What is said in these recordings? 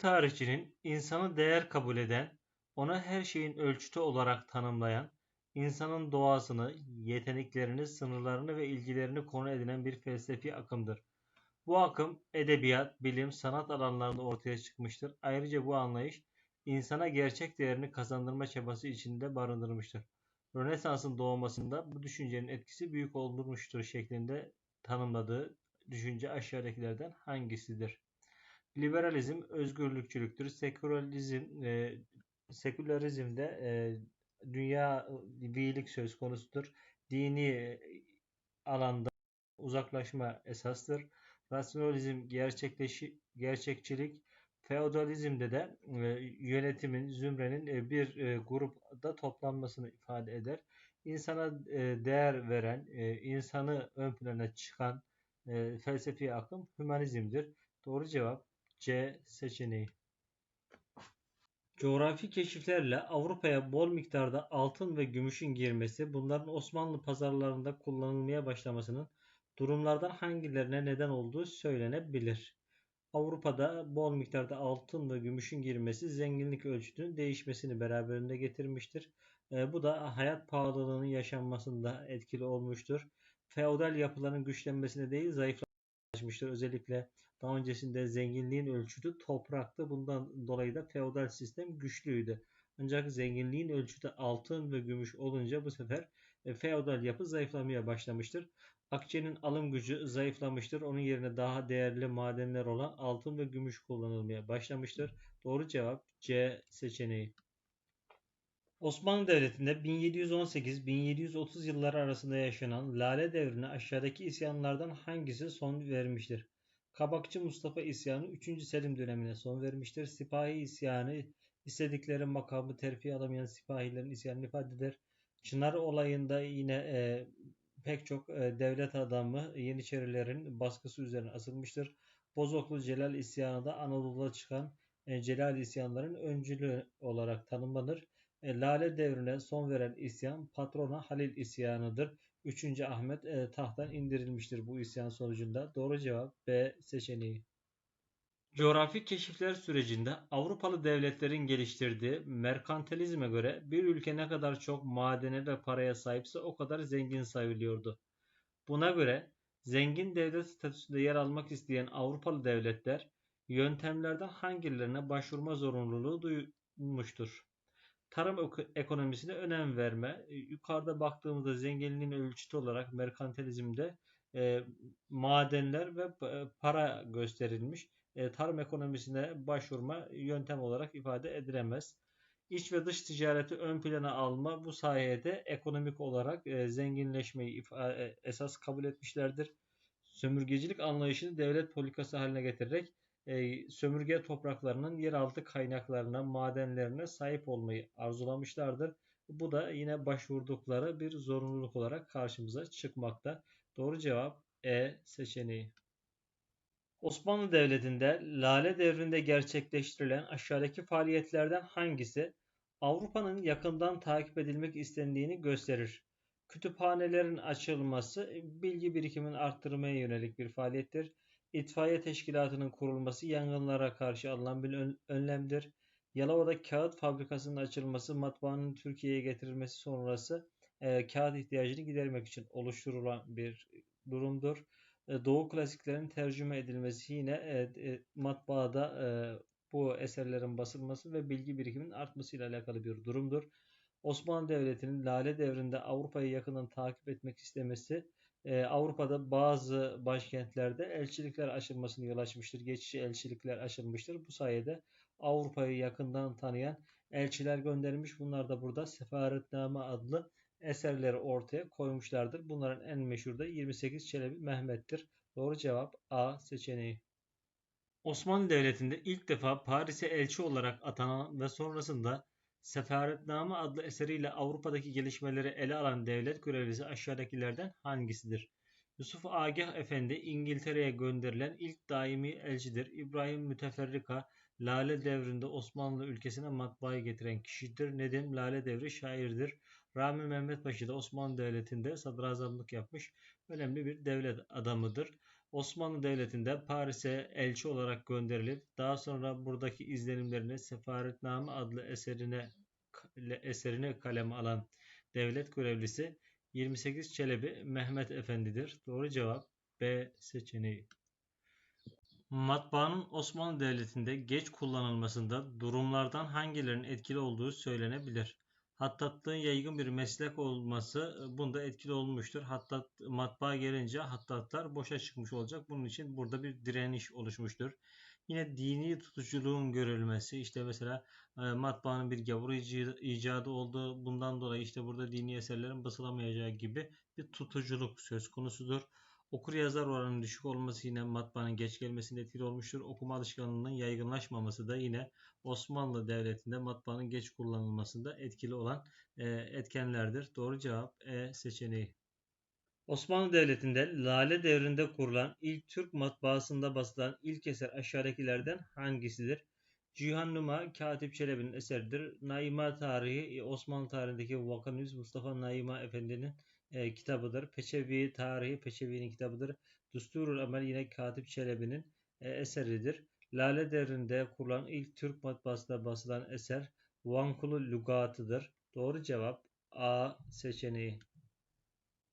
tarihçinin insanı değer kabul eden, ona her şeyin ölçütü olarak tanımlayan, insanın doğasını, yeteneklerini, sınırlarını ve ilgilerini konu edinen bir felsefi akımdır. Bu akım edebiyat, bilim, sanat alanlarında ortaya çıkmıştır. Ayrıca bu anlayış insana gerçek değerini kazandırma çabası içinde barındırmıştır. Rönesans'ın doğmasında bu düşüncenin etkisi büyük olmuştur şeklinde tanımladığı düşünce aşağıdakilerden hangisidir? Liberalizm özgürlükçülüktür. Sekülerizm e, sekülerizmde e, dünya birlik söz konusudur. Dini e, alanda uzaklaşma esastır. Rasyonalizm gerçekleşi, gerçekçilik, feodalizmde de e, yönetimin, zümrenin e, bir e, grupta toplanmasını ifade eder. İnsana e, değer veren, e, insanı ön plana çıkan e, felsefi akım hümanizmdir. Doğru cevap C seçeneği. Coğrafi keşiflerle Avrupa'ya bol miktarda altın ve gümüşün girmesi, bunların Osmanlı pazarlarında kullanılmaya başlamasının durumlardan hangilerine neden olduğu söylenebilir. Avrupa'da bol miktarda altın ve gümüşün girmesi zenginlik ölçütünün değişmesini beraberinde getirmiştir. E, bu da hayat pahalılığının yaşanmasında etkili olmuştur. Feodal yapıların güçlenmesine değil zayıflaşmıştır. Özellikle daha öncesinde zenginliğin ölçütü topraktı. Bundan dolayı da feodal sistem güçlüydü. Ancak zenginliğin ölçütü altın ve gümüş olunca bu sefer e, feodal yapı zayıflamaya başlamıştır. Akçenin alım gücü zayıflamıştır. Onun yerine daha değerli madenler olan altın ve gümüş kullanılmaya başlamıştır. Doğru cevap C seçeneği. Osmanlı Devleti'nde 1718-1730 yılları arasında yaşanan Lale Devri'ne aşağıdaki isyanlardan hangisi son vermiştir? Kabakçı Mustafa isyanı 3. Selim dönemine son vermiştir. Sipahi isyanı istedikleri makamı terfi alamayan sipahilerin isyanını ifade eder. Çınar olayında yine e, pek çok e, devlet adamı Yeniçerilerin baskısı üzerine asılmıştır. Bozoklu Celal isyanı da Anadolu'da çıkan e, Celal isyanların öncülü olarak tanımlanır. E, Lale devrine son veren isyan patrona Halil isyanıdır. 3. Ahmet e, tahttan indirilmiştir bu isyan sonucunda. Doğru cevap B seçeneği. Coğrafi keşifler sürecinde Avrupalı devletlerin geliştirdiği merkantilizme göre bir ülke ne kadar çok madene ve paraya sahipse o kadar zengin sayılıyordu. Buna göre zengin devlet statüsünde yer almak isteyen Avrupalı devletler yöntemlerden hangilerine başvurma zorunluluğu duymuştur? Tarım ekonomisine önem verme. Yukarıda baktığımızda zenginliğin ölçütü olarak merkantilizmde e, madenler ve e, para gösterilmiş e, tarım ekonomisine başvurma yöntem olarak ifade edilemez. İç ve dış ticareti ön plana alma bu sayede ekonomik olarak e, zenginleşmeyi e, esas kabul etmişlerdir. Sömürgecilik anlayışını devlet politikası haline getirerek e, sömürge topraklarının yeraltı kaynaklarına, madenlerine sahip olmayı arzulamışlardır. Bu da yine başvurdukları bir zorunluluk olarak karşımıza çıkmakta. Doğru cevap E seçeneği. Osmanlı Devleti'nde Lale Devri'nde gerçekleştirilen aşağıdaki faaliyetlerden hangisi Avrupa'nın yakından takip edilmek istendiğini gösterir? Kütüphanelerin açılması bilgi birikimini arttırmaya yönelik bir faaliyettir. İtfaiye teşkilatının kurulması yangınlara karşı alınan bir önlemdir. Yalova'da kağıt fabrikasının açılması matbaanın Türkiye'ye getirilmesi sonrası e, kağıt ihtiyacını gidermek için oluşturulan bir durumdur. E, Doğu klasiklerin tercüme edilmesi yine e, e, matbaada bu eserlerin basılması ve bilgi birikiminin artmasıyla alakalı bir durumdur. Osmanlı Devleti'nin Lale devrinde Avrupa'yı yakından takip etmek istemesi Avrupa'da bazı başkentlerde elçilikler açılmasını yol açmıştır. Geçici elçilikler açılmıştır. Bu sayede Avrupa'yı yakından tanıyan elçiler gönderilmiş. Bunlar da burada Sefaretname adlı eserleri ortaya koymuşlardır. Bunların en meşhur da 28 Çelebi Mehmet'tir. Doğru cevap A seçeneği. Osmanlı Devleti'nde ilk defa Paris'e elçi olarak atanan ve sonrasında Sefaretname adlı eseriyle Avrupa'daki gelişmeleri ele alan devlet görevlisi aşağıdakilerden hangisidir? Yusuf Agah Efendi İngiltere'ye gönderilen ilk daimi elçidir. İbrahim Müteferrika Lale devrinde Osmanlı ülkesine matbaayı getiren kişidir. Nedim Lale devri şairdir. Rami Mehmet Paşa da Osmanlı Devleti'nde sadrazamlık yapmış önemli bir devlet adamıdır. Osmanlı Devleti'nde Paris'e elçi olarak gönderilip daha sonra buradaki izlenimlerini Sefaretname adlı eserine eserine kaleme alan devlet görevlisi 28 Çelebi Mehmet Efendi'dir. Doğru cevap B seçeneği. Matbaanın Osmanlı Devleti'nde geç kullanılmasında durumlardan hangilerinin etkili olduğu söylenebilir. Hattatlığın yaygın bir meslek olması bunda etkili olmuştur. Hattat matbaa gelince hattatlar boşa çıkmış olacak. Bunun için burada bir direniş oluşmuştur. Yine dini tutuculuğun görülmesi işte mesela e, matbaanın bir gavur icadı olduğu bundan dolayı işte burada dini eserlerin basılamayacağı gibi bir tutuculuk söz konusudur. Okur yazar oranının düşük olması yine matbaanın geç gelmesinde etkili olmuştur. Okuma alışkanlığının yaygınlaşmaması da yine Osmanlı Devleti'nde matbaanın geç kullanılmasında etkili olan e, etkenlerdir. Doğru cevap E seçeneği. Osmanlı Devleti'nde Lale devrinde kurulan ilk Türk matbaasında basılan ilk eser aşağıdakilerden hangisidir? Cihan Numa Katip Çelebi'nin eseridir. Naima Tarihi Osmanlı tarihindeki Vakanüz Mustafa Naima Efendi'nin e, kitabıdır. Peçevi Tarihi Peçevi'nin kitabıdır. Düsturul Amel yine Katip Çelebi'nin e, eseridir. Lale devrinde kurulan ilk Türk matbaasında basılan eser Vankulu Lugatı'dır. Doğru cevap A seçeneği.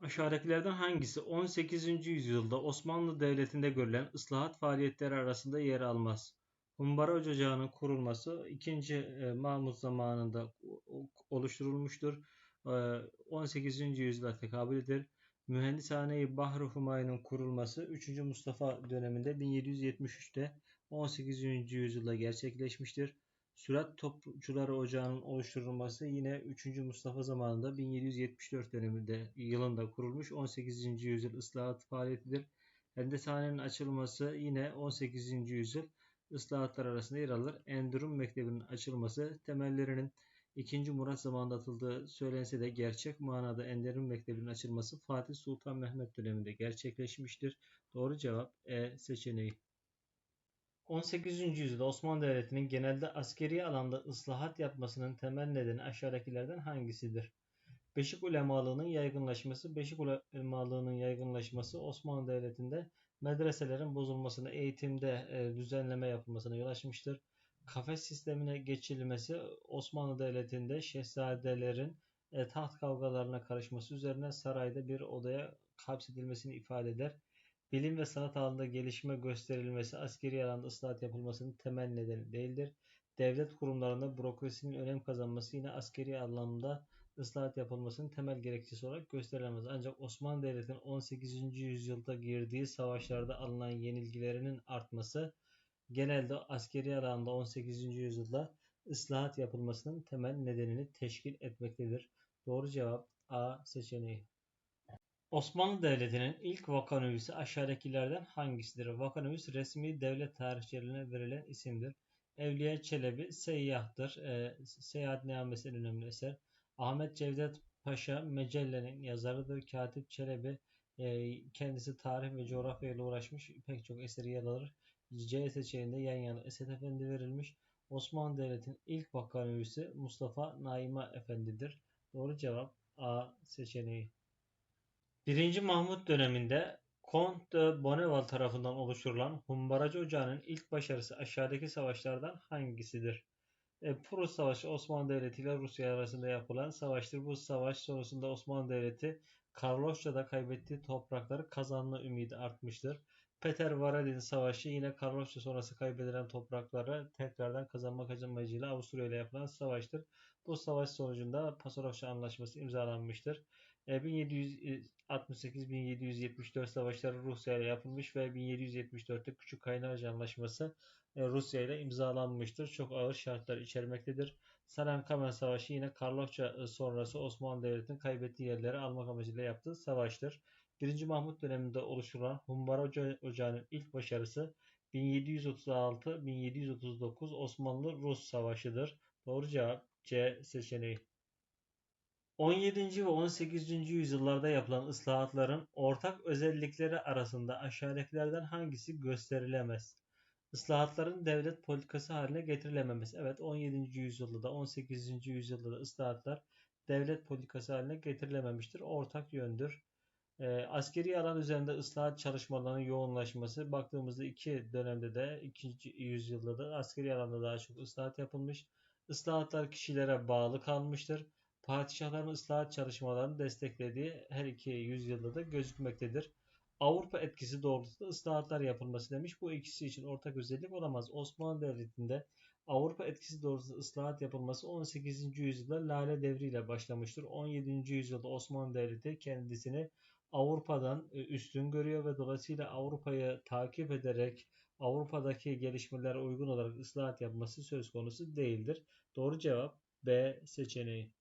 Aşağıdakilerden hangisi 18. yüzyılda Osmanlı Devleti'nde görülen ıslahat faaliyetleri arasında yer almaz? Humbara Ocağı'nın kurulması 2. E, Mahmut zamanında oluşturulmuştur. 18. E, yüzyıla tekabül eder. Mühendishane-i Bahri Humayun'un kurulması 3. Mustafa döneminde 1773'te 18. yüzyılda gerçekleşmiştir. Sürat Topçuları Ocağı'nın oluşturulması yine 3. Mustafa zamanında 1774 döneminde yılında kurulmuş 18. yüzyıl ıslahat faaliyetidir. Hendeshanenin açılması yine 18. yüzyıl ıslahatlar arasında yer alır. Endurum Mektebi'nin açılması temellerinin 2. Murat zamanında atıldığı söylense de gerçek manada Enderun Mektebi'nin açılması Fatih Sultan Mehmet döneminde gerçekleşmiştir. Doğru cevap E seçeneği. 18. yüzyılda Osmanlı Devleti'nin genelde askeri alanda ıslahat yapmasının temel nedeni aşağıdakilerden hangisidir? Beşik ulemalığının yaygınlaşması, Beşik ulemalığının yaygınlaşması Osmanlı Devleti'nde medreselerin bozulmasına, eğitimde e, düzenleme yapılmasına yol açmıştır. Kafes sistemine geçilmesi Osmanlı Devleti'nde şehzadelerin e, taht kavgalarına karışması üzerine sarayda bir odaya hapsedilmesini ifade eder. Bilim ve sanat alanında gelişme gösterilmesi askeri alanda ıslahat yapılmasının temel nedeni değildir. Devlet kurumlarında bürokrasinin önem kazanması yine askeri anlamda ıslahat yapılmasının temel gerekçesi olarak gösterilemez. Ancak Osmanlı Devleti'nin 18. yüzyılda girdiği savaşlarda alınan yenilgilerinin artması genelde askeri alanda 18. yüzyılda ıslahat yapılmasının temel nedenini teşkil etmektedir. Doğru cevap A seçeneği. Osmanlı Devleti'nin ilk vakanüvisi aşağıdakilerden hangisidir? Vakanüvis resmi devlet tarihçilerine verilen isimdir. Evliya Çelebi seyyahdır. E, Seyahatnamesi önemli eser. Ahmet Cevdet Paşa Mecelle'nin yazarıdır. Katip Çelebi e, kendisi tarih ve coğrafya ile uğraşmış. Pek çok eseri yer alır. C seçeneğinde yan yana Esed Efendi verilmiş. Osmanlı Devleti'nin ilk vakanüvisi Mustafa Naima Efendi'dir. Doğru cevap A seçeneği. 1. Mahmut döneminde Kont de Bonneval tarafından oluşturulan Humbaracı Ocağı'nın ilk başarısı aşağıdaki savaşlardan hangisidir? E, Prus Savaşı Osmanlı Devleti ile Rusya arasında yapılan savaştır. Bu savaş sonrasında Osmanlı Devleti Karloşça'da kaybettiği toprakları kazanma ümidi artmıştır. Peter Varadin Savaşı yine Karloşça sonrası kaybedilen toprakları tekrardan kazanmak amacıyla Avusturya ile yapılan savaştır. Bu savaş sonucunda Pasarofça Anlaşması imzalanmıştır. 1768-1774 e, savaşları Rusya ile yapılmış ve 1774'te Küçük Kaynarca Anlaşması e, Rusya ile imzalanmıştır. Çok ağır şartlar içermektedir. Saran-Kamen Savaşı yine Karlofça e, sonrası Osmanlı Devleti'nin kaybettiği yerleri almak amacıyla yaptığı savaştır. 1. Mahmut döneminde oluşturulan Humbara Ocağı'nın ilk başarısı 1736-1739 Osmanlı-Rus Savaşı'dır. Doğru cevap C seçeneği. 17. ve 18. yüzyıllarda yapılan ıslahatların ortak özellikleri arasında aşağıdakilerden hangisi gösterilemez? Islahatların devlet politikası haline getirilememesi. Evet 17. yüzyılda da 18. yüzyılda da ıslahatlar devlet politikası haline getirilememiştir. Ortak yöndür. E, askeri alan üzerinde ıslahat çalışmalarının yoğunlaşması baktığımızda iki dönemde de ikinci yüzyılda da askeri alanda daha çok ıslahat yapılmış. Islahatlar kişilere bağlı kalmıştır. Padişahların ıslahat çalışmalarını desteklediği her iki yüzyılda da gözükmektedir. Avrupa etkisi doğrultusunda ıslahatlar yapılması demiş. Bu ikisi için ortak özellik olamaz. Osmanlı Devleti'nde Avrupa etkisi doğrultusunda ıslahat yapılması 18. yüzyılda Lale Devri ile başlamıştır. 17. yüzyılda Osmanlı Devleti kendisini Avrupa'dan e, üstün görüyor ve dolayısıyla Avrupa'yı takip ederek Avrupa'daki gelişmelere uygun olarak ıslahat yapması söz konusu değildir. Doğru cevap B seçeneği.